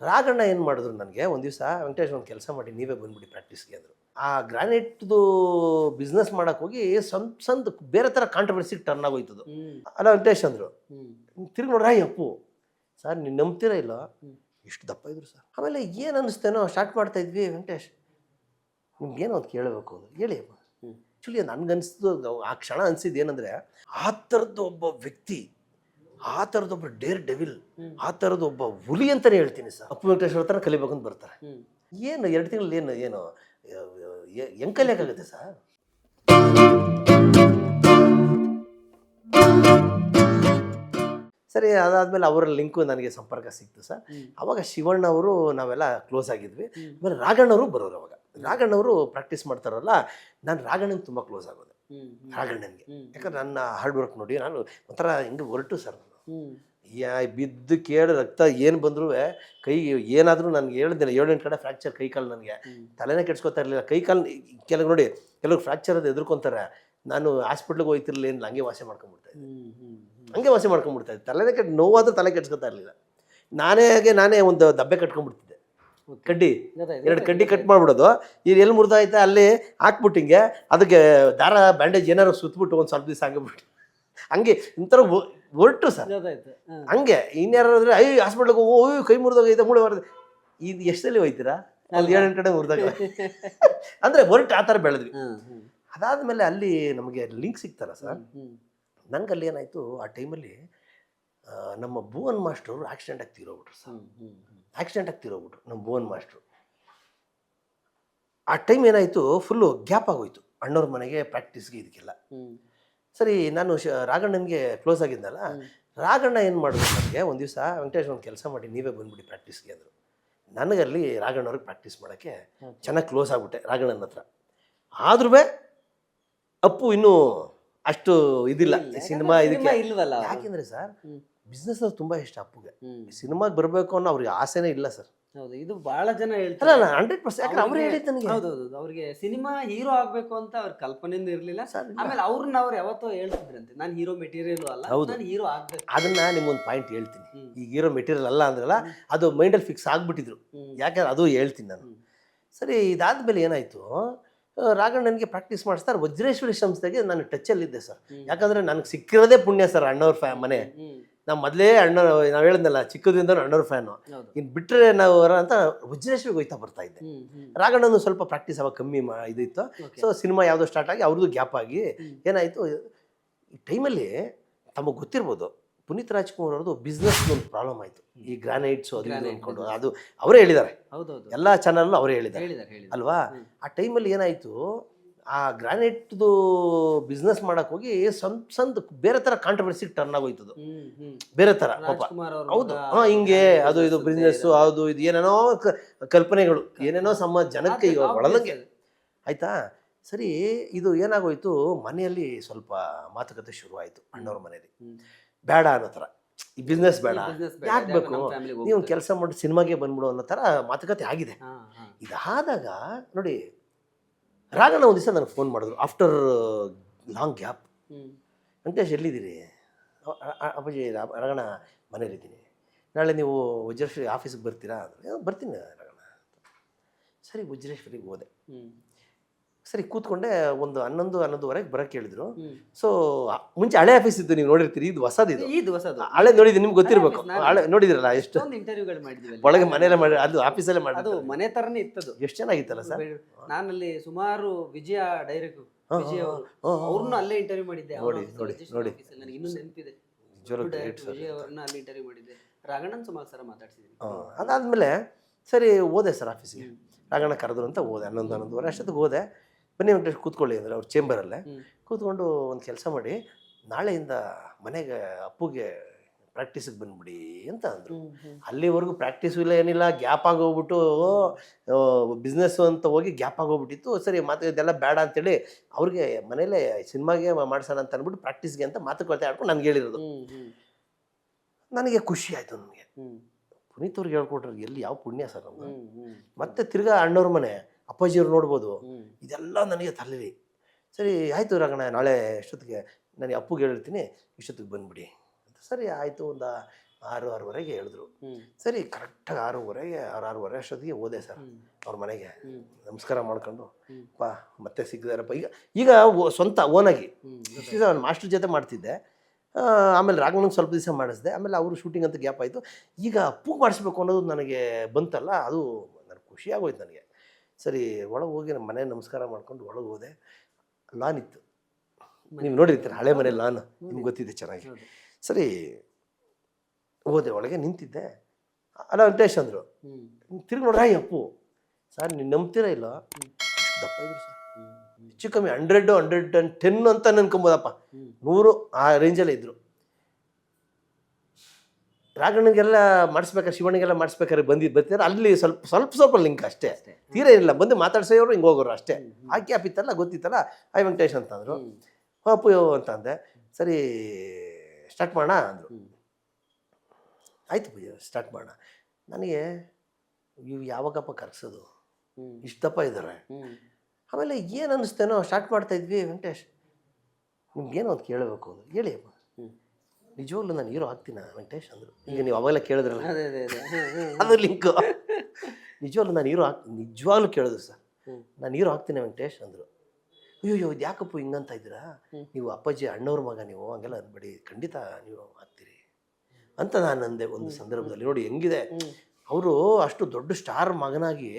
ರಾಗಣ್ಣ ಏನು ಮಾಡಿದ್ರು ನನಗೆ? ಒಂದು ದಿವಸ ವೆಂಕಟೇಶ್ ಒಂದು ಕೆಲಸ ಮಾಡಿ ನೀವೇ ಬಂದ್ಬಿಡಿ ಪ್ರಾಕ್ಟೀಸ್ಗೆ ಅಂದರು. ಆ ಗ್ರಾನೈಟ್ದು ಬಿಸ್ನೆಸ್ ಮಾಡೋಕೆ ಹೋಗಿ ಸಂದ್ ಬೇರೆ ಥರ ಕಾಂಟ್ರವರ್ಸಿಗೆ ಟರ್ನ್ ಆಗೋಯ್ತದು. ಅಲ್ಲ ವೆಂಕಟೇಶ್ ಅಂದರು ತಿರುಗಿ ನೋಡ್ರ ಅಪ್ಪು ಸರ್ ನೀನು ನಂಬ್ತೀರಾ ಇಲ್ಲ? ಎಷ್ಟು ಇಷ್ಟು ದಪ್ಪ ಇದ್ರು ಸರ್. ಆಮೇಲೆ ಏನು ಅನ್ನಿಸ್ತೇನೋ ಸ್ಟಾರ್ಟ್ ಮಾಡ್ತಾ ಇದ್ವಿ ವೆಂಕಟೇಶ್ ನಿಮ್ಗೇನೋ ಅಂತ ಕೇಳಬೇಕು ಹೇಳಿ ಅಪ್ಪ. ಆ್ಯಕ್ಚುಲಿ ನನಗನ್ಸಿದ್ದು ಆ ಕ್ಷಣ ಅನಿಸಿದ್ದು ಏನಂದರೆ ಆ ಥರದ್ದು ಒಬ್ಬ ವ್ಯಕ್ತಿ ಆ ತರದ ಒಬ್ಬ ಡೇರ್ ಡೆವಿಲ್ ಆ ತರದ ಒಬ್ಬ ಹುಲಿ ಅಂತಲೇ ಹೇಳ್ತೀನಿ ಸರ್. ಅಪ್ಪು ವೆಂಕಟೇಶ್ವರ ಹತ್ರ ಕಲಿಬೇಕು ಅಂತ ಬರ್ತಾರೆ ಏನು ಎರಡು ತಿಂಗಳು ಏನು ಏನು ಹೆಂಗೆ ಕಲಿಯೋಕ್ಕಾಗುತ್ತೆ ಸರ್? ಸರಿ ಅದಾದ್ಮೇಲೆ ಅವರ ಲಿಂಕು ನನಗೆ ಸಂಪರ್ಕ ಸಿಕ್ತು ಸರ್. ಅವಾಗ ಶಿವಣ್ಣ ಅವರು ನಾವೆಲ್ಲ ಕ್ಲೋಸ್ ಆಗಿದ್ವಿ. ಆಮೇಲೆ ರಾಘಣ್ಣವರು ಬರೋರು ಅವಾಗ. ರಾಘಣ್ಣವರು ಪ್ರಾಕ್ಟೀಸ್ ಮಾಡ್ತಾರಲ್ಲ ನಾನು ರಾಘಣ್ಣಂಗೆ ತುಂಬ ಕ್ಲೋಸ್ ಆಗೋದು. ರಾಘಣ್ಣನಿಗೆ. ಯಾಕಂದ್ರೆ ನನ್ನ ಹಾರ್ಡ್ ವರ್ಕ್ ನೋಡಿ ನಾನು ಒಂಥರ ಹಿಂಗೆ ಹೊರಟು ಸರ್. ಯಾ ಬಿದ್ದು ಕೇಳಿ ರಕ್ತ ಏನು ಬಂದರೂ ಕೈ ಏನಾದರೂ ನನಗೆ ಹೇಳ್ದಿಲ್ಲ. ಏಳೆಂಟು ಕಡೆ ಫ್ರ್ಯಾಕ್ಚರ್ ಕೈ ಕಾಲು ನನಗೆ. ತಲೆನೇ ಕೆಡ್ಸ್ಕೊತಾ ಇರಲಿಲ್ಲ. ಕೈ ಕಾಲು ಕೆಲವು ನೋಡಿ ಕೆಲವ್ರು ಫ್ರ್ಯಾಕ್ಚರ್ ಅದು ಎದುರ್ಕೊತಾರೆ. ನಾನು ಹಾಸ್ಪಿಟ್ಲಿಗೆ ಹೋಗ್ತಿರ್ಲಿಲ್ಲ ಏನು ಹಂಗೆ ವಾಸಿ ಮಾಡ್ಕೊಂಡ್ಬಿಡ್ತಾ ಇದ್ದೆ. ಹಂಗೆ ವಾಸಿ ಮಾಡ್ಕೊಂಡ್ಬಿಡ್ತಾ ಇದ್ದೆ. ತಲೆನೇ ಕೆಟ್ಟ ನೋವಾದ್ರೂ ತಲೆ ಕೆಡ್ಸ್ಕೊತಾ ಇರಲಿಲ್ಲ. ನಾನೇ ಹಾಗೆ ನಾನೇ ಒಂದು ದಬ್ಬೆ ಕಟ್ಕೊಂಡ್ಬಿಡ್ತಿದ್ದೆ. ಕಡ್ಡಿ ಎರಡು ಕಡ್ಡಿ. ಕಟ್ ಮಾಡ್ಬಿಡೋದು. ಇದು ಎಲ್ಲಿ ಮುರಿದಾಯ್ತಾ ಅಲ್ಲಿ ಹಾಕ್ಬಿಟ್ಟಿಂಗೆ ಅದಕ್ಕೆ ದಾರ ಬ್ಯಾಂಡೇಜ್ ಏನಾರು ಸುತ್ತಬಿಟ್ಟು ಒಂದು ಸ್ವಲ್ಪ ದಿವಸ ಹಂಗೆ ಬಿಟ್ಟು. ಹಂಗೆ ಇಂಥರ ಹೊರಟು ಸರ್. ಹಂಗೆ ಇನ್ಯಾರಾದ್ರೆ ಐ ಹಾಸ್ಪಿಟ್ಲಿಗೆ ಹೋಗೋ ಓ ಕೈ ಮುರಿದೋಗೈತೆ ಮೂಳೆ ಬರ್ತದೆ ಇದು ಎಷ್ಟಲ್ಲಿ ಹೋಯ್ತೀರಾ? ಅಲ್ಲಿ ಏಳೆಂಟು ಕಡೆ ಮುರಿದಾಗ ಅಂದರೆ ಹೊರಟು ಆ ಥರ ಬೆಳೆದ್ವಿ. ಅದಾದ್ಮೇಲೆ ಅಲ್ಲಿ ನಮಗೆ ಲಿಂಕ್ ಸಿಗ್ತಾರ ಸರ್. ನನಗೆ ಅಲ್ಲಿ ಏನಾಯಿತು ಆ ಟೈಮಲ್ಲಿ ನಮ್ಮ ಭುವನ್ ಮಾಸ್ಟರ್ ಆಕ್ಸಿಡೆಂಟ್ ಆಗಿ ತೀರೋಗ್ಬಿಟ್ರು ಸರ್. ಆಕ್ಸಿಡೆಂಟ್ ಆಗಿ ತೀರೋಗ್ಬಿಟ್ರು ನಮ್ಮ ಭುವನ್ ಮಾಸ್ಟ್ರು. ಆ ಟೈಮ್ ಏನಾಯಿತು ಫುಲ್ಲು ಗ್ಯಾಪ್ ಆಗೋಯ್ತು. ಅಣ್ಣವ್ರ ಮನೆಗೆ ಪ್ರಾಕ್ಟೀಸ್ಗೆ ಇದಕ್ಕೆಲ್ಲ. ಸರಿ ನಾನು ಶ ರಾಘಣ್ಣನಿಗೆ ಕ್ಲೋಸ್ ಆಗಿದ್ದಲ್ಲ. ರಾಘಣ್ಣ ಏನು ಮಾಡಬೇಕು ನನಗೆ? ಒಂದು ದಿವಸ ವೆಂಕಟೇಶ್ ಒಂದು ಕೆಲಸ ಮಾಡಿ ನೀವೇ ಬಂದ್ಬಿಡಿ ಪ್ರಾಕ್ಟೀಸ್ಗೆ ಅಂದರು. ನನಗಲ್ಲಿ ರಾಘಣ್ಣವ್ರಿಗೆ ಪ್ರಾಕ್ಟೀಸ್ ಮಾಡೋಕ್ಕೆ. ಚೆನ್ನಾಗಿ ಕ್ಲೋಸ್ ಆಗ್ಬಿಟ್ಟೆ ರಾಘಣ್ಣನ ಹತ್ರ. ಆದ್ರೂ ಅಪ್ಪು ಇನ್ನೂ ಅಷ್ಟು ಇದಿಲ್ಲ ಸಿನಿಮಾ ಇದಕ್ಕೆ. ಯಾಕೆಂದರೆ ಸರ್. ಬಿಸ್ನೆಸ್ ತುಂಬ ಇಷ್ಟ ಅಪ್ಪುಗೆ. ಸಿನಿಮಾಗೆ ಬರಬೇಕು ಅನ್ನೋ ಅವ್ರಿಗೆ ಆಸೆನೇ ಇಲ್ಲ ಸರ್. ಹೌದು ಇದು ಬಹಳ ಜನ ಹೇಳ್ತಾರೆ. ಅಲ್ಲ ಹಂಡ್ರೆಡ್ ಪರ್ಸೆಂಟ್ ಯಾಕಂದ್ರೆ ಅವ್ರು ಹೇಳಿದ್ದು ನನಗೆ ಹೌದೌದು ಅವ್ರಿಗೆ ಸಿನಿಮಾ ಹೀರೋ ಆಗ್ಬೇಕು ಅಂತ ಅವ್ರ ಕಲ್ಪನೆಯಿಂದ ಇರಲಿಲ್ಲ. ಸರ್, ಆಮೇಲೆ ಅವ್ರನ್ನ ಅವ್ರು ಯಾವತ್ತೋ ಹೇಳ್ತಿದ್ರಂತೆ ನಾನು ಹೀರೋ ಮೆಟೀರಿಯಲ್ ಅಲ್ಲ ಹೌದು. ನಾನು ಹೀರೋ ಆಗ್ಬೇಕು. ಅದನ್ನ ನಿಮ್ಗೊಂದು ಪಾಯಿಂಟ್ ಹೇಳ್ತೀನಿ. ಈಗ ಹೀರೋ ಮೆಟೀರಿಯಲ್ ಅಲ್ಲ ಅಂದ್ರಲ್ಲ ಅದು ಮೈಂಡಲ್ಲಿ ಫಿಕ್ಸ್ ಆಗ್ಬಿಟ್ಟಿದ್ರು. ಯಾಕಂದ್ರೆ ಅದು ಹೇಳ್ತೀನಿ ನಾನು. ಸರಿ ಇದಾದ್ಮೇಲೆ ಏನಾಯಿತು? ರಾಘಣ್ಣನಿಗೆ ಪ್ರಾಕ್ಟೀಸ್ ಮಾಡಿಸ್ತಾರೆ. ವಜ್ರೇಶ್ವರಿ ಸಂಸ್ಥೆಗೆ ನಾನು ಟಚಲ್ಲಿದ್ದೆ ಸರ್. ಹ್ಮ್. ಯಾಕಂದ್ರೆ ನನಗೆ ಸಿಕ್ಕಿರೋದೇ ಪುಣ್ಯ ಸರ್ ಅಣ್ಣವ್ರ ಫ್ಯಾ ಮನೆ. ನಾವು ಮೊದಲೇ ಅಣ್ಣ ನಾವು ಹೇಳಿದ್ನಲ್ಲ ಚಿಕ್ಕದಿಂದ ಅಣ್ಣವ್ರ ಫ್ಯಾನು ಇನ್ನು ಬಿಟ್ಟರೆ ನಾವು ಅಂತ ವಜ್ರೇಶ್ವರಿಗೆ ಹೋಗ್ತಾ ಬರ್ತಾ ಇದ್ದೆ. ರಾಘಣ್ಣನು ಸ್ವಲ್ಪ ಪ್ರಾಕ್ಟೀಸ್ ಅವಾಗ ಕಮ್ಮಿ ಮಾ ಇದಿತ್ತು. ಸೊ ಸಿನಿಮಾ ಯಾವುದೋ ಸ್ಟಾರ್ಟ್ ಆಗಿ ಅವ್ರದ್ದು ಗ್ಯಾಪ್ ಆಗಿ. ಏನಾಯಿತು ಈ ಟೈಮಲ್ಲಿ ತಮಗೆ ಗೊತ್ತಿರ್ಬೋದು ಪುನೀತ್ ರಾಜ್ಕುಮಾರ್ ಅವ್ರದ್ದು ಬಿಸ್ನೆಸ್ ಒಂದು ಪ್ರಾಬ್ಲಮ್ ಆಯಿತು. ಈ ಗ್ರಾನೈಟ್ಸು ಅದು ಅಂದ್ಕೊಂಡು. ಅದು ಅವರೇ ಹೇಳಿದ್ದಾರೆ ಎಲ್ಲ ಚಾನಲ್ಲು ಅವರೇ ಹೇಳಿದ್ದಾರೆ ಅಲ್ವಾ. ಆ ಟೈಮಲ್ಲಿ ಏನಾಯಿತು ಆ ಗ್ರಾನೈಟ್ದು ಬಿಸ್ನೆಸ್ ಮಾಡಕ್ ಹೋಗಿ ಸಂದ್ ಸಂದ್ ಬೇರೆ ತರ ಕಾಂಟ್ರವರ್ಸಿಗೆ ಟರ್ನ್ ಆಗೋಯ್ತದು. ಬೇರೆ ತರ ಪಾಪ. ಹೌದು. ಹಾ ಹಿಂಗೆ ಅದು ಇದು ಬಿಸ್ನೆಸ್ ಅದು ಇದು ಏನೇನೋ ಕಲ್ಪನೆಗಳು ಏನೇನೋ ಸಮ ಜನಕ್ಕೆ ಇವಾಗ ಒಳದಂಗೆ ಆಯ್ತಾ? ಸರಿ ಇದು ಏನಾಗೋಯ್ತು? ಮನೆಯಲ್ಲಿ ಸ್ವಲ್ಪ ಮಾತುಕತೆ ಶುರುವಾಯಿತು ಅಣ್ಣವ್ರ ಮನೆಯಲ್ಲಿ. ಬೇಡ ಅನ್ನೋ ಥರ ಈ ಬಿಸ್ನೆಸ್ ಬೇಡ. ಯಾಕೆ ಬೇಕು? ನೀವು ಕೆಲಸ ಮಾಡಿ ಸಿನಿಮಾಗೆ ಬಂದ್ಬಿಡು ಅನ್ನೋ ಥರ ಮಾತುಕತೆ ಆಗಿದೆ. ಇದಾದಾಗ ನೋಡಿ ರಾಘಣ್ಣ ಒಂದು ದಿವಸ ನನಗೆ ಫೋನ್ ಮಾಡಿದ್ರು. After long gap. ವೆಂಕಟೇಶ್ ಎಲ್ಲಿದ್ದೀರಿ? ಅಪ್ಪಾಜಿ ರಾಘಣ್ಣ ಮನೇಲಿದ್ದೀನಿ ನಾಳೆ ನೀವು ವಜ್ರೇಶ್ವರಿ ಆಫೀಸಿಗೆ ಬರ್ತೀರಾ? ಅಂದರೆ ಬರ್ತೀನಿ ರಾಘಣ್ಣ ಸರಿ ವಜ್ರೇಶ್ವರಿಗೆ ಹೋದೆ. ಸರಿ ಕೂತ್ಕೊಂಡೆ ಒಂದು ಹನ್ನೊಂದು ಹನ್ನೊಂದುವರೆಗೆ ಬರಕ್ಕೆ ಹೇಳಿದ್ರು. ಸೊ ಮುಂಚೆ ಹಳೆ ಆಫೀಸ್ ಇತ್ತು ನೀವು ನೋಡಿರ್ತೀರಿ ಇದು ಹೊಸದಿದು ಇದು. ಹೊಸದು. ಹಳೆ ನೋಡಿದ್ರೆ ನಿಮ್ಗೆ ಗೊತ್ತಿರಬೇಕು. ಹಳೆ ನೋಡಿದ್ರಲ್ಲ ಎಷ್ಟು? ಇಂಟರ್ವ್ಯೂಗಳು ಮಾಡಿದ್ವಿ. ಒಳಗೆ ಮನೇಲೆ ಮಾಡಿ ಅದು ಆಫೀಸಲ್ಲೇ ಅದು ಮನೆ ತರನೇ ಇತ್ತದು. ಎಷ್ಟು ಚೆನ್ನಾಗಿತ್ತಲ್ಲ ಸರ್? ನಾನಲ್ಲಿ ಸುಮಾರು ವಿಜಯ ಡೈರೆಕ್ಟ್ ವಿಜಯ ವಿಜಯ್. ಅವ್ರನ್ನ ಅಲ್ಲೇ ಇಂಟರ್ವ್ಯೂ ಮಾಡಿದ್ದೆ. ನೋಡಿ, ನೋಡಿ, ನೋಡಿ. ನನಗೆ ಇನ್ನೂ ನೆನಪಿದೆ. ಡೈರೆಕ್ಟ್ ಅವ್ರನ್ನ ಅಲ್ಲಿ ಇಂಟರ್ವ್ಯೂ ಮಾಡಿದ್ದೆ. ರಾಘಣ್ಣನ್ ಸುಮಾರು ಸರ ಮಾತಾಡ್ಸಿದ್ದೀನಿ. ಅದಾದ್ಮೇಲೆ ಸರಿ ಓದೆ ಸರ್ ಆಫೀಸಿಗೆ ರಾಘಣ್ಣ ಕರೆದ್ರು ಅಂತ ಹೋದೆ ಹನ್ನೊಂದು ಹನ್ನೊಂದುವರೆ ಅಷ್ಟೊತ್ತಿಗೆ ಹೋದೆ. ಬನ್ನಿ ವೆಂಕಟೇಶ್ ಕೂತ್ಕೊಳ್ಳಿ ಅಂದರೆ ಅವ್ರ ಚೇಂಬರಲ್ಲೇ. ಕೂತ್ಕೊಂಡು ಒಂದು ಕೆಲಸ ಮಾಡಿ ನಾಳೆಯಿಂದ ಮನೆಗೆ ಅಪ್ಪುಗೆ ಪ್ರಾಕ್ಟೀಸಿಗೆ ಬಂದ್ಬಿಡಿ ಅಂತ ಅಂದರು. ಅಲ್ಲಿವರೆಗೂ ಪ್ರಾಕ್ಟೀಸ್ ಇಲ್ಲ ಏನಿಲ್ಲ ಗ್ಯಾಪ್ ಆಗೋಗ್ಬಿಟ್ಟು ಬಿಸ್ನೆಸ್ಸು ಅಂತ ಹೋಗಿ ಗ್ಯಾಪ್ ಆಗೋಗ್ಬಿಟ್ಟಿತ್ತು. ಸರಿ ಮಾತು ಇದೆಲ್ಲ ಬೇಡ ಅಂತೇಳಿ ಅವ್ರಿಗೆ ಮನೇಲೆ ಸಿನಿಮಾಗೆ ಮಾಡ್ಸೋಣ ಅಂತ ಅಂದ್ಬಿಟ್ಟು ಪ್ರಾಕ್ಟೀಸ್ಗೆ ಅಂತ ಮಾತುಕತೆ ಆಡ್ಕೊಂಡು ನನಗೆ ಹೇಳಿರೋದು. ನನಗೆ ಖುಷಿ ಆಯಿತು ನನಗೆ. ಪುನೀತ್ ಅವ್ರಿಗೆ ಹೇಳ್ಕೊಟ್ರೆ ಎಲ್ಲಿ ಯಾವ ಪುಣ್ಯ ಸರ್ ಹ್ಮ್, ಮತ್ತೆ ತಿರ್ಗಾ ಅಣ್ಣವ್ರ ಮನೆ. ಅಪ್ಪಾಜಿಯವ್ರು ನೋಡ್ಬೋದು. ಇದೆಲ್ಲ ನನಗೆ ತಲೆಲಿ ಸರಿ ಆಯಿತು ರಂಗಣ್ಣ ನಾಳೆ ಇಷ್ಟೊತ್ತಿಗೆ ನಾನು ಅಪ್ಪುಗೆ ಹೇಳಿರ್ತೀನಿ ಇಷ್ಟೊತ್ತಿಗೆ ಬಂದ್ಬಿಡಿ ಅಂತ. ಸರಿ ಆಯಿತು ಒಂದು ಆರು ಆರೂವರೆಗೆ ಹೇಳಿದ್ರು. ಸರಿ ಕರೆಕ್ಟಾಗಿ ಆರೂವರೆಗೆ ಆರು ಆರೂವರೆ ಅಷ್ಟೊತ್ತಿಗೆ ಹೋದೆ ಸರ್ ಅವ್ರ ಮನೆಗೆ. ನಮಸ್ಕಾರ ಮಾಡ್ಕೊಂಡು. ಪಾ ಮತ್ತೆ ಸಿಗ್ದಾರಪ್ಪ ಈಗ ಈಗ ಸ್ವಂತ ಓನಾಗಿ. ನಾನು ಮಾಸ್ಟರ್ ಜೊತೆ ಮಾಡ್ತಿದ್ದೆ. ಆಮೇಲೆ ರಾಘವನಿಗೆ ಸ್ವಲ್ಪ ದಿವಸ ಮಾಡಿಸಿದೆ. ಆಮೇಲೆ ಅವರು ಶೂಟಿಂಗ್ ಅಂತ ಗ್ಯಾಪ್ ಆಯಿತು. ಈಗ ಅಪ್ಪು ಮಾಡಿಸ್ಬೇಕು ಅನ್ನೋದು ನನಗೆ ಬಂತಲ್ಲ ಅದು ನನಗೆ ಖುಷಿ ಆಗೋಯ್ತು ನನಗೆ. ಸರಿ ಒಳಗೆ ಹೋಗಿ ನಮ್ಮ ಮನೆ ನಮಸ್ಕಾರ ಮಾಡ್ಕೊಂಡು ಒಳಗೆ ಹೋದೆ. ಲಾನ್ ಇತ್ತು ನೀವು ನೋಡಿರ್ತೀರ ಹಳೆ ಮನೆ ಲಾನ್ ನಿಮ್ಗೆ ಗೊತ್ತಿದೆ ಚೆನ್ನಾಗಿ. ಸರಿ ಹೋದೆ ಒಳಗೆ ನಿಂತಿದ್ದೆ. ಅಲ್ಲ ವೆಂಕಟೇಶ್ ಅಂದರು. ತಿರುಗಿ ನೋಡ್ರ ಅಪ್ಪು ಸರ್ ನೀನು ನಂಬ್ತೀರಾ ಇಲ್ಲ? ದಪ್ಪ ಇದ್ರು ಸರ್. ಹೆಚ್ಚು ಕಮ್ಮಿ ಹಂಡ್ರೆಡ್ ಹಂಡ್ರೆಡ್ ಆ್ಯಂಡ್ ಟೆನ್ ಅಂತ ನನ್ಕೊಂಬೋದಪ್ಪ. ನೂರು ಆ ರೇಂಜಲ್ಲೇ ಇದ್ರು. ರಾಘಣ್ಣಗೆಲ್ಲ ಮಾಡಿಸ್ಬೇಕಾದ್ರೆ ಶಿವಣ್ಣಿಗೆಲ್ಲ ಮಾಡಿಸ್ಬೇಕಾದ್ರೆ ಬಂದಿದ್ದು ಬರ್ತಾರೆ ಅಲ್ಲಿ ಸ್ವಲ್ಪ ಸ್ವಲ್ಪ ಸ್ವಲ್ಪ ಲಿಂಕ್ ಅಷ್ಟೇ. ತೀರ ಇಲ್ಲ ಏನಿಲ್ಲ. ಬಂದು ಮಾತಾಡ್ಸೋರು ಹಿಂಗೆ ಹೋಗೋರು ಅಷ್ಟೇ. ಆ ಗ್ಯಾಪ್ ಇತ್ತಲ್ಲ ಗೊತ್ತಿತ್ತಲ್ಲ ಐ ವೆಂಕಟೇಶ್ ಅಂತಂದರು. ಪಾಪು ಅಂತ ಅಂದೆ ಸರಿ ಸ್ಟಾರ್ಟ್ ಮಾಡೋಣ ಅಂದರು. ಆಯಿತು ಪೂಜೆ ಸ್ಟಾರ್ಟ್ ಮಾಡೋಣ. ನನಗೆ ಇವು ಯಾವಾಗಪ್ಪ ಕರೆಸೋದು? ಇಷ್ಟಪ್ಪ ಇಷ್ಟು ದಪ್ಪ ಇದ್ದಾರೆ ಆಮೇಲೆ ಏನು ಅನ್ನಿಸ್ತೇನೋ ಸ್ಟಾರ್ಟ್ ಮಾಡ್ತಾ ಇದ್ವಿ ವೆಂಕಟೇಶ್. ನಿಮ್ಗೇನೋ ಅಂತ ಕೇಳಬೇಕು? ಹೇಳಿ ಅಮ್ಮ ಹ್ಮ್ ನಿಜವಾಗ್ಲೂ ನಾನು ಹೀರೋ ಆಗ್ತೀನ ವೆಂಕಟೇಶ್ ಅಂದರು. ಈಗ ನೀವು ಅವಾಗೆಲ್ಲ ಕೇಳಿದ್ರಲ್ಲ. ಅದೇ ಲಿಂಕು ನಿಜವಾಗ್ಲೂ ನಾನು ಹೀರೋ ಆಗ್ ನಿಜವಾಗ್ಲೂ ಕೇಳಿದ್ರು ಸರ್. ನಾನು ಹೀರೋ ಆಗ್ತೀನಿ ವೆಂಕಟೇಶ್ ಅಂದರು. ಅಯ್ಯೋ ಅಯ್ಯೋ ಇದು ಯಾಕಪ್ಪ ಹಿಂಗಂತ ಇದ್ದೀರಾ? ನೀವು ಅಪ್ಪಾಜಿ ಅಣ್ಣವ್ರ ಮಗ ನೀವು ಹಂಗೆಲ್ಲ ಬಡಿ ಖಂಡಿತ ನೀವು ಆಗ್ತೀರಿ. ಅಂತ ನಾನು ಅಂದೆ ಒಂದು ಸಂದರ್ಭದಲ್ಲಿ. ನೋಡಿ ಹೆಂಗಿದೆ. ಅವರು ಅಷ್ಟು ದೊಡ್ಡ ಸ್ಟಾರ್ ಮಗನಾಗಿ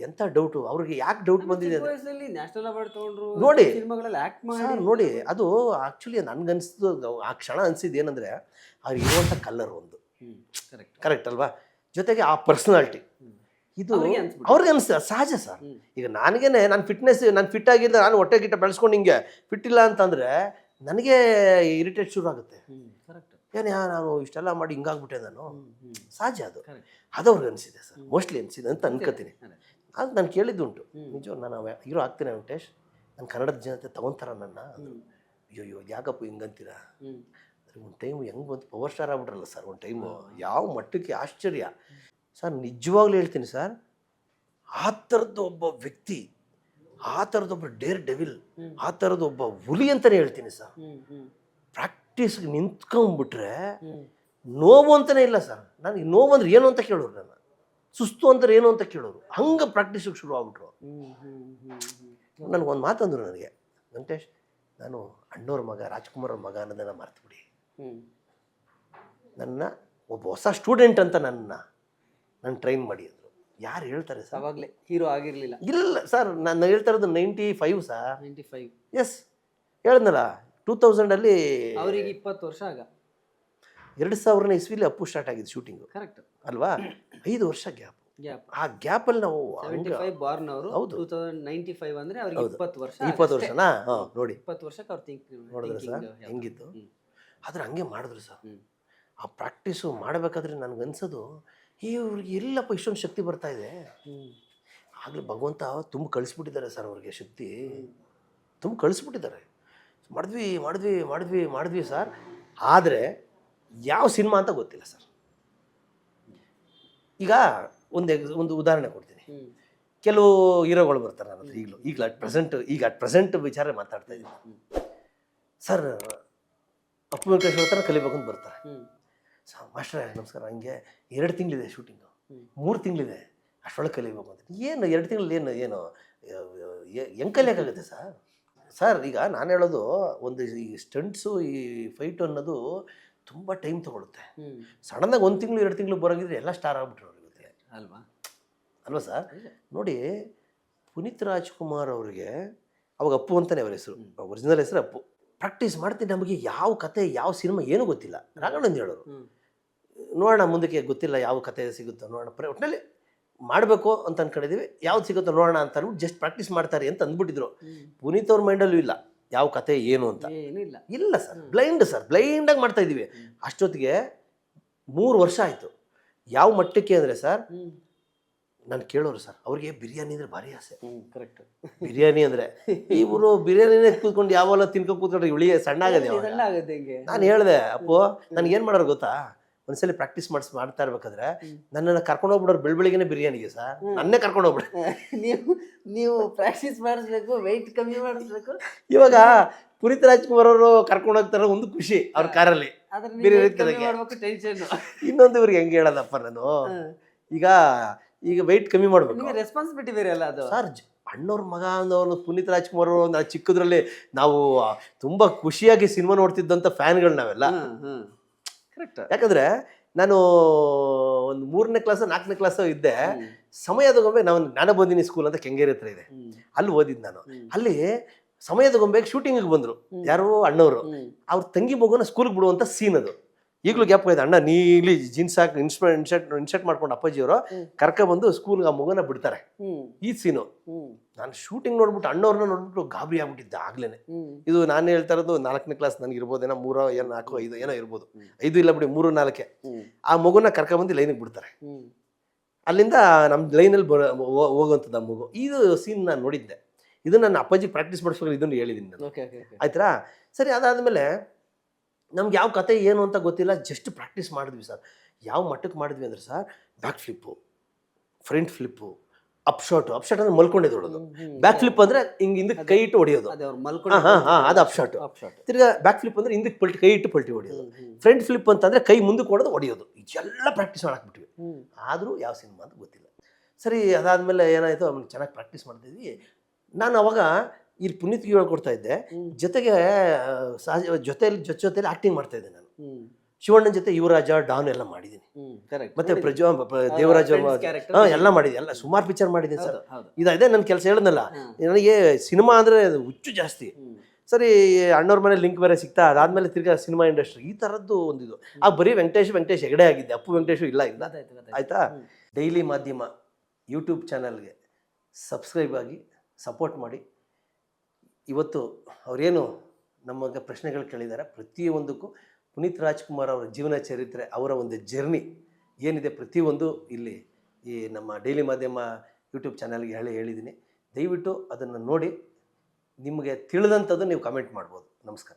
ಎಂಥ ಡೌಟು ಅವ್ರಿಗೆ ಯಾಕೆ ಡೌಟ್ ಬಂದಿದೆ ಚಿಕ್ಕ ವಯಸ್ಸಲ್ಲಿ ನ್ಯಾಷನಲ್ ಅವಾರ್ಡ್ ತಗೊಂಡ್ರು ನೋಡಿ. ಸಿನಿಮಾಗಳಲ್ಲಿ ಆಕ್ಟ್ ಮಾಡಿ ಸರ್ ನೋಡಿ ಅದು ಆ್ಯಕ್ಚುಲಿ ನನ್ಗನ್ಸಿದ್ದು ಆ ಕ್ಷಣ ಅನ್ಸಿದ್ದು ಏನಂದರೆ ಅವ್ರಿಗೆ ಇರುವಂತ ಕಲರ್ ಒಂದು. ಕರೆಕ್ಟ್ ಕರೆಕ್ಟ್ ಅಲ್ವಾ? ಜೊತೆಗೆ ಆ ಪರ್ಸನಾಲಿಟಿ ಇದು ಅವ್ರಿಗೆ ಅನಿಸ್ತದೆ ಸಹಜ ಸರ್. ಹ್ಮ್. ಈಗ ನನಗೇನೆ ನಾನು ಫಿಟ್ನೆಸ್ ನಾನು ಫಿಟ್ ಆಗಿದ್ದೆ ನಾನು ಹೊಟ್ಟೆ ಗಿಟ್ಟ ಬೆಳೆಸ್ಕೊಂಡು ಹಿಂಗೆ ಫಿಟ್ ಇಲ್ಲ ಅಂತಂದರೆ ನನಗೆ ಇರಿಟೇಟ್ ಶುರು ಆಗುತ್ತೆ. ಕರೆಕ್ಟ್ ಏನೇ ನಾನು ಇಷ್ಟೆಲ್ಲ ಮಾಡಿ ಹಿಂಗಾಗ್ಬಿಟ್ಟೆ ನಾನು. ಸಹಜ ಅದು. ಅದವ್ರಿಗೆ ಅನಿಸಿದೆ ಸರ್. ಮೋಸ್ಟ್ಲಿ ಅನಿಸಿದೆ ಅಂತ ಅನ್ಕೋತೀನಿ. ಅದು. ನಾನು ಕೇಳಿದ್ದುಂಟು. ನಿಜ ನಾನು ಹೀರೋ ಆಗ್ತೀನಿ ವೆಂಕಟೇಶ್. ನಾನು ಕನ್ನಡದ ಜನತೆ ತಗೊಂತಾರ ನನ್ನ. ಅಯ್ಯೋ ಅಯ್ಯೋ ಯಾಕಪ್ಪ ಹಿಂಗಂತೀರಾ? ಒಂದು ಟೈಮು ಹೆಂಗೆ ಬಂತು? ಪವರ್ ಸ್ಟಾರ್ ಆಗ್ಬಿಟ್ರಲ್ಲ ಸರ್ ಒಂದು ಟೈಮು ಯಾವ ಮಟ್ಟಕ್ಕೆ ಆಶ್ಚರ್ಯ. ಸರ್ ನಿಜವಾಗ್ಲೂ ಹೇಳ್ತೀನಿ ಸರ್ ಆ ಥರದ್ದು ಒಬ್ಬ ವ್ಯಕ್ತಿ ಆ ಥರದ ಒಬ್ಬ ಡೇರ್ ಡೆವಿಲ್ ಆ ಥರದ್ದು ಒಬ್ಬ ಹುಲಿ ಅಂತಲೇ ಹೇಳ್ತೀನಿ ಸರ್. ಪ್ರಾಕ್ಟೀಸ್ಗೆ ನಿಂತ್ಕೊಂಡ್ಬಿಟ್ರೆ ನೋವು ಅಂತಲೇ ಇಲ್ಲ ಸರ್. ನನಗೆ ನೋವು ಅಂದ್ರೆ ಏನು ಅಂತ ಕೇಳೋರು ನನ್ನ. ಸುಸ್ತು ಅಂದ್ರೆ ಏನು ಅಂತ ಕೇಳೋರು. ಹಂಗೆ ಪ್ರಾಕ್ಟೀಸಿಗೆ ಶುರು ಆಗ್ಬಿಟ್ರು. ನನಗೊಂದು ಮಾತಂದ್ರು ನನಗೆ ವೆಂಕಟೇಶ್ ನಾನು ಅಣ್ಣವ್ರ ಮಗ ರಾಜ್ಕುಮಾರ್ ಅವ್ರ ಮಗ ಅನ್ನೋದನ್ನು ಮರ್ತುಬಿಡಿ. ನನ್ನ ಒಬ್ಬ ಹೊಸ ಸ್ಟೂಡೆಂಟ್ ಅಂತ ನನ್ನ ನನ್ನ ಟ್ರೈನ್ ಮಾಡಿ ಅಂದರು. ಯಾರು ಹೇಳ್ತಾರೆ ಸರ್? ಅವಾಗಲೇ ಹೀರೋ ಆಗಿರಲಿಲ್ಲ. ಇಲ್ಲ ಸರ್ ನಾನು ಹೇಳ್ತಾ ಇರೋದು ninety five sir. Ninety five yes ಹೇಳಿದ್ನಲ್ಲ ಟೂ ತೌಸಂಡಲ್ಲಿ ಅವರಿಗೆ ಇಪ್ಪತ್ತು ವರ್ಷ ಆಗ. ಎರಡು ಸಾವಿರನೇ ಇಸ್ವಿಲಿ ಅಪ್ಪು ಸ್ಟಾರ್ಟ್ ಆಗಿದೆ ಶೂಟಿಂಗು ಕರೆಕ್ಟ್ ಅಲ್ವಾ? ಐದು ವರ್ಷ ಗ್ಯಾಪ್ ಗ್ಯಾಪ್ ಆ ಗ್ಯಾಪಲ್ಲಿ ನಾವು ಸೆವೆಂಟಿ ಫೈವ್ ಬಾರ್ನ್ ಅವರು ಹೌದು. ಟೂ ತೌಸಂಡ್ ನೈಂಟಿ ಫೈವ್ ಅಂದ್ರೆ ಅವ್ರಿಗೆ ಹೌದು. ಇಪ್ಪತ್ತು ವರ್ಷ ಇಪ್ಪತ್ತು ವರ್ಷನಾ? ಹಾಂ ನೋಡಿ. ಇಪ್ಪತ್ತು ವರ್ಷಕ್ಕೆ ಅವ್ರು ಥಿಂಕ್ ನೋಡಿದ್ರೆ ಸರ್ ಹೆಂಗಿತ್ತು? ಹ್ಮ್. ಆದ್ರೆ ಹಂಗೆ ಮಾಡಿದ್ರು ಸರ್. ಹ್ಮ್. ಆ ಪ್ರಾಕ್ಟೀಸು ಮಾಡಬೇಕಾದ್ರೆ ನನಗೆ ಅನ್ಸೋದು ಇವ್ರಿಗೆ ಎಲ್ಲಪ್ಪ ಇಷ್ಟೊಂದು ಶಕ್ತಿ ಬರ್ತಾ ಇದೆ. ಆಗಲೇ ಭಗವಂತ ತುಂಬ ಕಳಿಸ್ಬಿಟ್ಟಿದ್ದಾರೆ ಸರ್ ಅವ್ರಿಗೆ ಶಕ್ತಿ. ತುಂಬ ಕಳಿಸ್ಬಿಟ್ಟಿದ್ದಾರೆ. ಮಾಡಿದ್ವಿ ಮಾಡಿದ್ವಿ ಮಾಡಿದ್ವಿ ಮಾಡಿದ್ವಿ ಸರ್. ಆದರೆ ಯಾವ ಸಿನಿಮಾ ಅಂತ ಗೊತ್ತಿಲ್ಲ ಸರ್. ಈಗ ಒಂದು ಎಕ್ಸ್ ಒಂದು ಉದಾಹರಣೆ ಕೊಡ್ತೀನಿ. ಕೆಲವು ಹೀರೋಗಳು ಬರ್ತಾರೆ ನನ್ನ ಹತ್ರ ಈಗಲೂ. ಈಗ ಅಟ್ ಪ್ರೆಸೆಂಟ್ ಈಗ ಅಟ್ ಪ್ರೆಸೆಂಟ್ ವಿಚಾರ ಮಾತಾಡ್ತಾ ಇದ್ದೀನಿ. ಸರ್ ಅಪ್ಪು ವೆಂಕಟೇಶ್ವರ ಹತ್ರ ಕಲಿಬೇಕು ಅಂತ ಬರ್ತಾರೆ. ಸರ್ ಮಾಸ್ಟ್ರೇ ನಮಸ್ಕಾರ ಹಂಗೆ ಎರಡು ತಿಂಗಳಿದೆ ಶೂಟಿಂಗು. ಮೂರು ತಿಂಗಳಿದೆ ಅಷ್ಟೊಳಗೆ ಕಲಿಬೇಕು ಅಂತ. ಏನು ಎರಡು ತಿಂಗಳಲ್ಲಿ ಏನು ಏನು ಹೆಂಗೆ ಕಲಿಯೋಕ್ಕಾಗುತ್ತೆ ಸರ್? ಸರ್ ಈಗ ನಾನು ಹೇಳೋದು ಒಂದು ಈ ಸ್ಟಂಟ್ಸು ಈ ಫೈಟು ಅನ್ನೋದು ತುಂಬ ಟೈಮ್ ತೊಗೊಳುತ್ತೆ. ಸಡನ್ನಾಗಿ ಒಂದು ತಿಂಗಳು ಎರಡು ತಿಂಗಳು ಬರೋಂಗಿದ್ರೆ ಎಲ್ಲ ಸ್ಟಾರ್ ಆಗ್ಬಿಟ್ರು ಅವ್ರಿಗೆ ಅಲ್ವಾ? ಅಲ್ವಾ ಸರ್? ನೋಡಿ ಪುನೀತ್ ರಾಜ್ಕುಮಾರ್ ಅವರಿಗೆ ಅವಾಗ ಅಪ್ಪು ಅಂತಲೇ ಅವ್ರ ಹೆಸರು. ಒರಿಜಿನಲ್ ಹೆಸರು ಅಪ್ಪು. ಪ್ರಾಕ್ಟೀಸ್ ಮಾಡ್ತೀನಿ ನಮಗೆ ಯಾವ ಕತೆ ಯಾವ ಸಿನಿಮಾ ಏನು ಗೊತ್ತಿಲ್ಲ. ರಾಘವೇಂದ್ರ ಹೇಳೋರು. ನೋಡೋಣ ಮುಂದಕ್ಕೆ ಗೊತ್ತಿಲ್ಲ ಯಾವ ಕತೆ ಸಿಗುತ್ತೋ ನೋಡೋಣ. ಪ್ರ ಒಟ್ಟಿನಲ್ಲಿ ಮಾಡಬೇಕು ಅಂತ ಅನ್ಕೊಂಡಿದ್ದೀವಿ ಯಾವ್ದು ಸಿಗುತ್ತೋ ನೋಡೋಣ ಅಂತ ಅಂದ್ಬಿಟ್ಟು ಜಸ್ಟ್ ಪ್ರಾಕ್ಟೀಸ್ ಮಾಡ್ತಾರೆ ಅಂತ ಅಂದ್ಬಿಟ್ಟಿದ್ರು. ಪುನೀತ್ ಅವ್ರ ಮೈಂಡಲ್ಲೂ ಇಲ್ಲ. ಯಾವ ಕತೆ ಏನು ಅಂತ. ಏನು ಇಲ್ಲ. ಇಲ್ಲ ಸರ್. Blind sir. ಬ್ಲೈಂಡಾಗಿ ಮಾಡ್ತಾ ಇದೀವಿ ಅಷ್ಟೊತ್ತಿಗೆ ಮೂರು ವರ್ಷ ಆಯಿತು. ಯಾವ ಮಟ್ಟಕ್ಕೆ ಅಂದರೆ ಸರ್ ನಾನು ಕೇಳೋರು ಸರ್ ಅವ್ರಿಗೆ ಬಿರಿಯಾನಿ ಅಂದ್ರೆ ಭಾರಿ ಆಸೆ. ಕರೆಕ್ಟ್ ಬಿರಿಯಾನಿ ಅಂದರೆ. ಇವರು ಬಿರಿಯಾನಿನೇ ಕೂತ್ಕೊಂಡು ಯಾವಲ್ಲ ತಿನ್ಕೊಂಡು ಕೂತ್ಕೊಂಡ್ರೆ ಇವಳಿಗೆ ಸಣ್ಣ ಆಗದೆ ನಾನು ಹೇಳ್ದೆ ಅಪ್ಪು ನನಗೇನು ಏನು ಮಾಡೋರು ಗೊತ್ತಾ? ಒಂದ್ಸಲಿ ಪ್ರಾಕ್ಟೀಸ್ ಮಾಡಿಸ್ ಮಾಡ್ತಾ ಇರ್ಬೇಕಾದ್ರೆ. ನನ್ನನ್ನು ಕರ್ಕೊಂಡು ಹೋಗ್ಬಿಡೋರು ಬೆಳಬೆಳಿಗ್ಗೆನೆ ಬಿರಿಯಾನಿಗೆ ಸರ್. ನನ್ನೇ ಕರ್ಕೊಂಡು ಹೋಗ್ಬಿಡ. ನೀವು ನೀವು ಪ್ರಾಕ್ಟೀಸ್ ಮಾಡಿಸ್ಬೇಕು ವೆಯ್ಟ್ ಕಮ್ಮಿ ಮಾಡಿಸ್ಬೇಕು. ಇವಾಗ ಪುನೀತ್ ರಾಜ್ಕುಮಾರ್ ಅವರು ಕರ್ಕೊಂಡು ಹೋಗ್ತಾರೆ ಒಂದು ಖುಷಿ ಅವ್ರ ಕಾರಲ್ಲಿ. ಇನ್ನೊಂದು ಇವ್ರಿಗೆ ಹೆಂಗೆ ಹೇಳೋದಪ್ಪ ನಾನು? ಈಗ ಈಗ ವೆಯ್ಟ್ ಕಮ್ಮಿ ಮಾಡ್ಬೇಕು. ರೆಸ್ಪಾನ್ಸಿಬಿಲಿಟಿ ಬೇರೆ ಅಲ್ಲ ಅದು. ಸರ್ ಅಣ್ಣವ್ರ ಮಗ ಅನ್ನೋನು ಪುನೀತ್ ರಾಜ್ಕುಮಾರ್ ಅವರು ಚಿಕ್ಕದ್ರಲ್ಲಿ ನಾವು ತುಂಬಾ ಖುಷಿಯಾಗಿ ಸಿನಿಮಾ ನೋಡ್ತಿದ್ದಂತ ಫ್ಯಾನ್ಗಳು ನಾವೆಲ್ಲ. ಕರೆಕ್ಟ್ ಯಾಕಂದ್ರೆ ನಾನು ಒಂದು ಮೂರನೇ ಕ್ಲಾಸ್ ನಾಲ್ಕನೇ ಕ್ಲಾಸ್ ಇದ್ದೆ. ಸಮಯದ ಗೊಂಬೆ ನಾವು ಜ್ಞಾನಬೋಧಿನಿ ಸ್ಕೂಲ್ ಅಂತ ಕೆಂಗೇರಿ ಹತ್ರ ಇದೆ. ಅಲ್ಲಿ ಓದಿದ್ ನಾನು. ಅಲ್ಲಿ ಸಮಯದ ಗೊಂಬೆಗೆ ಶೂಟಿಂಗಿಗೆ ಬಂದ್ರು. ಯಾರು ಅಣ್ಣವರು. ಅವ್ರ ತಂಗಿ ಮಗುನ ಸ್ಕೂಲ್ಗೆ ಬಿಡುವಂತ ಸೀನ್ ಅದು. ಈಗಲೂ ಗ್ಯಾಪ್ ಇದೆ ಅಣ್ಣ ನೀ ಇಲ್ಲಿ ಜೀನ್ಸ್ ಹಾಕಿ ಇನ್ಸ್ಪ ಇನ್ಶರ್ಟ್ ಇನ್ಶರ್ಟ್ ಮಾಡ್ಕೊಂಡು ಅಪ್ಪಾಜಿಯವರು ಕರ್ಕ ಬಂದು ಸ್ಕೂಲ್ಗೆ ಆ ಮಗುನ ಬಿಡ್ತಾರೆ. ಈ ಸೀನು ನಾನು ಶೂಟಿಂಗ್ ನೋಡ್ಬಿಟ್ಟು ಅಣ್ಣವ್ರನ್ನ ನೋಡ್ಬಿಟ್ಟು ಗಾಬರಿ ಆಗ್ಬಿಟ್ಟಿದ್ದೆ ಆಗ್ಲೇನೆ. ಇದು ನಾನು ಹೇಳ್ತಾ ಇರೋದು ನಾಲ್ಕನೇ ಕ್ಲಾಸ್ ನನಗೆ ಇರ್ಬೋದೇನೋ ಮೂರೋ ಏನೋ ನಾಲ್ಕು ಐದು ಏನೋ ಇರ್ಬೋದು. ಐದು ಇಲ್ಲ ಬಿಡಿ ಮೂರು ನಾಲ್ಕೆ. ಆ ಮಗುನ ಕರ್ಕೊಂಬಂದು ಲೈನಿಗೆ ಬಿಡ್ತಾರೆ. ಅಲ್ಲಿಂದ ನಮ್ಮ ಲೈನಲ್ಲಿ ಬರೋ ಹೋ- ಹೋಗುವಂಥದ್ದು ಆ ಮಗು. ಇದು ಸೀನ್ ನಾನು ನೋಡಿದ್ದೆ. ಇದು ನನ್ನ ಅಪ್ಪಾಜಿ ಪ್ರಾಕ್ಟೀಸ್ ಮಾಡಿಸ್ಬೇಕು ಇದನ್ನು ಹೇಳಿದ್ದೀನಿ ನಾನು. ಓಕೆ ಓಕೆ ಆಯ್ತಾ? ಸರಿ ಅದಾದಮೇಲೆ ನಮ್ಗೆ ಯಾವ ಕತೆ ಏನು ಅಂತ ಗೊತ್ತಿಲ್ಲ ಜಸ್ಟ್ ಪ್ರಾಕ್ಟೀಸ್ ಮಾಡಿದ್ವಿ ಸರ್. ಯಾವ ಮಟ್ಟಕ್ಕೆ ಮಾಡಿದ್ವಿ ಅಂದ್ರೆ sir back flip front flip up shot up shot ಅಂದ್ರೆ ಮಲ್ಕೊಂಡಿದ್ದು ಹೊಡೋದು ಬ್ಯಾಕ್ ಫ್ಲಿಪ್ ಅಂದ್ರೆ ಹಿಂಗೆ ಹಿಂದಕ್ಕೆ ಕೈ ಇಟ್ಟು ಹೊಡೆಯೋದು. ಅದೇ ಅವ್ರು ಹಾ, ಮಲ್ಕೊಂಡು ಹಾ, ಹಾ, ಅದು ಅಪ್ shot. ಅಪ್ ಶಾಟ್ ತಿರ್ಗಾ ಬ್ಯಾಕ್ ಫ್ಲಿಪ್ ಅಂದ್ರೆ ಹಿಂದಕ್ಕೆ ಪಲ್ಟಿ ಕೈ ಇಟ್ಟು ಪಲ್ಟಿ ಹೊಡೆಯೋದು. ಫ್ರಂಟ್ ಫ್ಲಿಪ್ ಅಂತಂದ್ರೆ ಕೈ ಮುಂದಕ್ಕೆ ಹೊಡೆದು ಹೊಡೆಯೋದು. ಇದೆಲ್ಲ ಪ್ರಾಕ್ಟೀಸ್ ಮಾಡಾಕ್ಬಿಟ್ವಿ ಆದರೂ ಯಾವ ಸಿನಿಮಾ ಅಂತ ಗೊತ್ತಿಲ್ಲ. ಸರಿ ಅದಾದ್ಮೇಲೆ ಏನಾಯಿತು? ಆಮೇಲೆ ಚೆನ್ನಾಗಿ ಪ್ರಾಕ್ಟೀಸ್ ಮಾಡ್ತಿದ್ವಿ. ನಾನು ಅವಾಗ ಇಲ್ಲಿ ಪುನೀತ್ಗೆ ಹೇಳ್ಕೊಡ್ತಾ ಇದ್ದೆ. ಜೊತೆಗೆ ಸಹಜ ಜೊತೆಲಿ ಜೊತೆ ಜೊತೆಲಿ ಆಕ್ಟಿಂಗ್ ಮಾಡ್ತಾ ಇದ್ದೆ ನಾನು. ಶಿವಣ್ಣನ ಜೊತೆ ಯುವರಾಜ ಡಾನ್ ಎಲ್ಲ ಮಾಡಿದ್ದೀನಿ. ಮತ್ತೆ ಪ್ರಜ್ವಾ ದೇವರಾಜ ಎಲ್ಲ ಮಾಡಿದ್ದೆ ಎಲ್ಲ ಸುಮಾರು ಪಿಕ್ಚರ್ ಮಾಡಿದ್ದೀನಿ ಸರ್. ಇದು ನನ್ನ ಕೆಲಸ ಹೇಳಿದ್ನಲ್ಲ ನನಗೆ ಸಿನಿಮಾ ಅಂದರೆ ಅದು ಹುಚ್ಚು ಜಾಸ್ತಿ. ಸರಿ ಅಣ್ಣವ್ರ ಮನೆ ಲಿಂಕ್ ಬೇರೆ ಸಿಗ್ತಾ ಅದಾದ್ಮೇಲೆ ತಿರ್ಗಾ ಸಿನಿಮಾ ಇಂಡಸ್ಟ್ರಿ ಈ ಥರದ್ದು ಒಂದಿದು ಆ ಬರೀ ವೆಂಕಟೇಶ್ ವೆಂಕಟೇಶ್ ಹೆಗಡೆ ಆಗಿದ್ದೆ. ಅಪ್ಪು ವೆಂಕಟೇಶ್ ಇಲ್ಲ ಇಲ್ಲ. ಆಯ್ತಾ. ಡೈಲಿ ಮಾಧ್ಯಮ ಯೂಟ್ಯೂಬ್ ಚಾನಲ್ಗೆ ಸಬ್ಸ್ಕ್ರೈಬ್ ಆಗಿ ಸಪೋರ್ಟ್ ಮಾಡಿ. ಇವತ್ತು ಅವರೇನು ನಮಗೆ ಪ್ರಶ್ನೆಗಳು ಕೇಳಿದ್ದಾರೆ ಪ್ರತಿಯೊಂದಕ್ಕೂ ಪುನೀತ್ ರಾಜ್ಕುಮಾರ್ ಅವರ ಜೀವನ ಚರಿತ್ರೆ, ಅವರ ಒಂದು ಜರ್ನಿ ಏನಿದೆ ಪ್ರತಿಯೊಂದು ಇಲ್ಲಿ ಈ ನಮ್ಮ ಡೈಲಿ ಮಾಧ್ಯಮ ಯೂಟ್ಯೂಬ್ ಚಾನಲ್ಗೆ ಹೇಳಿ ಹೇಳಿದ್ದೀನಿ. ದಯವಿಟ್ಟು ಅದನ್ನು ನೋಡಿ, ನಿಮಗೆ ತಿಳಿದಂಥದ್ದು ನೀವು ಕಮೆಂಟ್ ಮಾಡ್ಬೋದು. ನಮಸ್ಕಾರ.